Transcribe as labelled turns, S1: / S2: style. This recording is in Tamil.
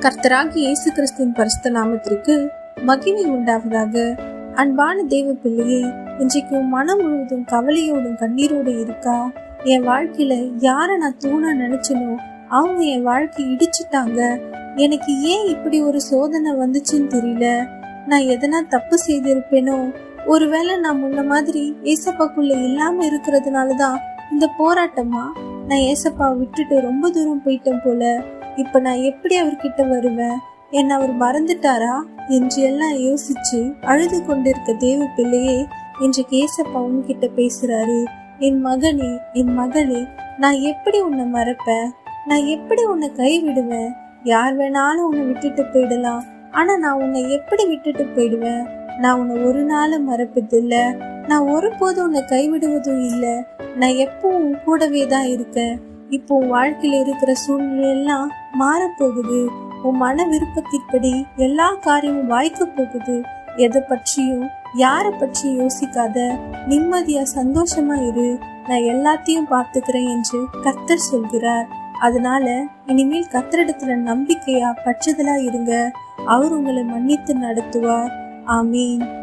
S1: கர்த்தராகி இயேசு கிறிஸ்துவின் பரிசுத்த நாமத்திற்கு மகிமை உண்டாவதாக. அன்பான தெய்வ பிள்ளையே இன்றைக்கு மனம் முழுவதும் கவலையோடும் கண்ணீரோடு இருக்கா? என் வாழ்க்கையில யாரை நான் தூணா நினைச்சனோ அவங்க என் வாழ்க்கை இடிச்சிட்டாங்க. எனக்கு ஏன் இப்படி ஒரு சோதனை வந்துச்சுன்னு தெரியல. நான் எதனா தப்பு செய்திருப்பேனோ? ஒருவேளை நான் முன்ன மாதிரி ஏசப்பாக்குள்ள இல்லாம இருக்கிறதுனால தான் இந்த போராட்டமா? நான் ஏசப்பா விட்டுட்டு ரொம்ப தூரம் போயிட்டேன் போல. இப்போ நான் எப்படி அவர்கிட்ட வருவேன்? என்னை அவர் மறந்துட்டாரா? என்று எல்லாம் யோசிச்சு அழுது கொண்டிருக்க தேவ பிள்ளையே என்று கேசப்பா உன்கிட்ட பேசுறாரு. என் மகனே என் மகளே நான் எப்படி உன்னை மறப்பேன்? நான் எப்படி உன்னை கைவிடுவேன்? யார் வேணாலும் உன்னை விட்டுட்டு போயிடலாம். ஆனா நான் உன்னை எப்படி விட்டுட்டு போயிடுவேன்? நான் உன்னை ஒரு நாளும் மறப்பதில்ல. நான் ஒருபோதும் உன்னை கைவிடுவதும் இல்லை. நான் எப்பவும் உன் கூடவே தான் இருக்கேன். இப்போ உன் வாழ்க்கையில இருக்கிற சூழ்நிலை எல்லாம் மாறப்போகுது. உன் மன விருப்பத்தின்படி எல்லா காரியமும் வாய்க்க போகுது. எதை பற்றியும் யாரை பற்றியும் யோசிக்காத நிம்மதியா சந்தோஷமா இரு. நான் எல்லாத்தையும் பார்த்துக்கிறேன் என்று கர்த்தர் சொல்கிறார். அதனால இனிமேல் கர்த்தரிடத்துல நம்பிக்கையா பற்றுதலா இருங்க. அவர் உங்களை மன்னித்து நடத்துவார். ஆமீன்.